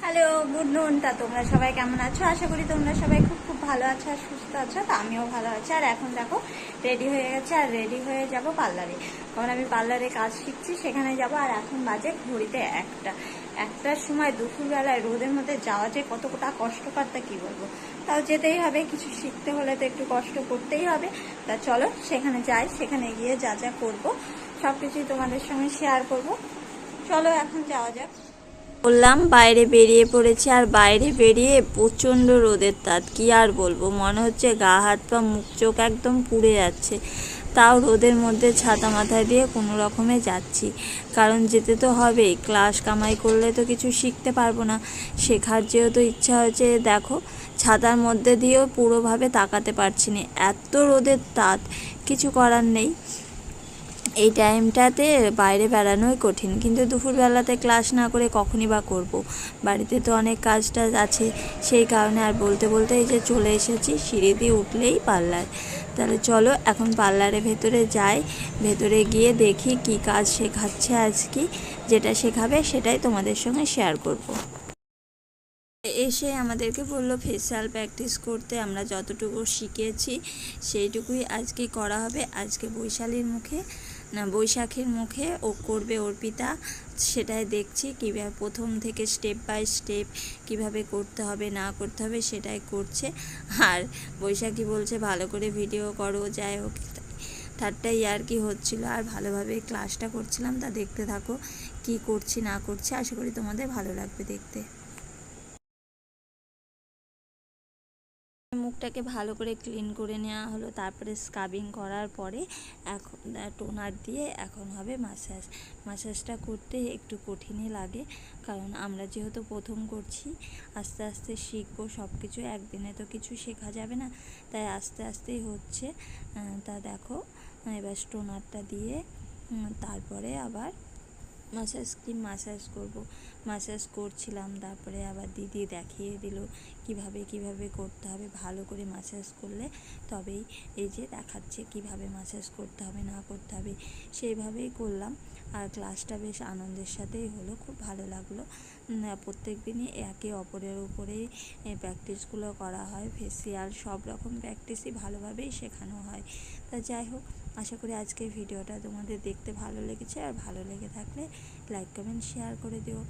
Hello good নুন তা তোমরা সবাই কেমন আছো? আশা করি তোমরা সবাই খুব খুব ভালো আছো আর সুস্থ আছো, তা আমিও ভালো আছি। আর এখন দেখো রেডি হয়ে গেছে আর রেডি হয়ে যাব পার্লারে। কারণ আমি পার্লারে কাজ শিখছি, সেখানে যাব। আর এখন বাজে ঘড়িতে একটা। একটার সময় দুপুরবেলায় রোদের মধ্যে যাওয়া যে কতটা কষ্টকর তা কি বলব? তাও যেতেই হবে, কিছু শিখতে হলে তো একটু কষ্ট করতেই হবে। তা চলো, সেখানে যাই, সেখানে গিয়ে যা যা করব। সব কিছুই তোমাদের সঙ্গে শেয়ার করব। চলো এখন যাওয়া যাক। বললাম, বাইরে বেরিয়ে পড়েছি আর বাইরে বেরিয়ে প্রচণ্ড রোদের তাত কি আর বলব? মনে হচ্ছে গা, হাত, পা, মুখ, চোখ একদম পুড়ে যাচ্ছে। তাও রোদের মধ্যে ছাতা মাথায় দিয়ে কোনো রকমে যাচ্ছি। কারণ যেতে তো হবেই, ক্লাস কামাই করলে তো কিছু শিখতে পারব না। শেখার যেহেতু ইচ্ছা হয়েছে, দেখো, ছাতার মধ্যে দিয়েও পুরোভাবে তাকাতে পারছি না। এত রোদের তাত কিছু করার নেই। এই টাইমটাতে বাইরে বেড়ানোই কঠিন কিন্তু দুপুরবেলাতে ক্লাস না করে কখনই বা করব। বাড়িতে তো অনেক কাজ টাজ আছে, সেই কারণে আর বলতে বলতে এই যে চলে এসেছি, সিঁড়ি দিয়ে উঠলেই পার্লার তাহলে চলো এখন পার্লারের ভেতরে যাই, ভেতরে গিয়ে দেখি কি কাজ শেখাচ্ছে আজকে, যেটা শেখাবে সেটাই তোমাদের সঙ্গে শেয়ার করব। এসে আমাদেরকে বলল ফেসিয়াল প্র্যাকটিস করতে আমরা যতটুকু শিখেছি, সেইটুকুই আজকে করা হবে আজকে বৈশালীর মুখে বৈশাখীর মুখে ও করবে অর্পিতা, সেটাই দেখছি কীভাবে প্রথম থেকে স্টেপ বাই স্টেপ কীভাবে করতে হবে, না করতে হবে সেটাই করছে। আর বৈশাখী বলছে, ভালো করে ভিডিও করো, যাই হোক। ঠাট্টা ইয়ার কি হচ্ছিল, আর ভালোভাবে ক্লাসটা করছিলাম, তা দেখতে থাকো কি করছি, না করছি, আশা করি তোমাদের ভালো লাগবে দেখতে। মুখটাকে ভালো করে ক্লিন করে নেওয়া হলো, তারপরে স্কাবিং করার পরে এখন টোনার দিয়ে এখন হবে মাসাজ মাসাজটা করতে একটু কঠিনই লাগে, কারণ আমরা যেহেতু প্রথম করছি, আস্তে আস্তে শিখব সব কিছু একদিনে তো কিছু শেখা যাবে না, তাই আস্তে আস্তেই হচ্ছে। তা দেখো, এবার টোনারটা দিয়ে তারপরে আবার মাসাজ ক্রিম মাসাজ করব। মাসাজ করছিলাম, তারপরে আবার দিদি দেখিয়ে দিল কীভাবে কীভাবে করতে হবে, ভালো করে মাসাজ করলে তবেই এই যে দেখাচ্ছে কীভাবে মাসাজ করতে হবে, না করতে হবে, সেইভাবেই করলাম। আর ক্লাসটা বেশ আনন্দের সাথেই হলো, খুব ভালো লাগল। প্রত্যেক দিনই একে অপরের উপরেই প্র্যাকটিসগুলো করা হয়। ফেসিয়াল সব রকম প্র্যাকটিসই ভালোভাবেই শেখানো হয়। তা যাই হোক, আশা করি আজকের ভিডিওটা তোমাদের দেখতে ভালো লেগেছে। আর ভালো লেগে থাকলে লাইক কমেন্ট শেয়ার করে দিও।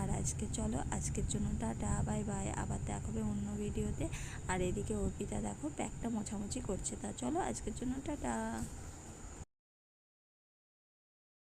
আর আজকে চলো, আজকের জন্য টাটা বাই বাই আবার দেখা হবে অন্য ভিডিওতে। আর এদিকে অর্পিতা দেখো প্যাকটা মোছামুছি করছে। তা চলো, আজকের জন্য টাটা।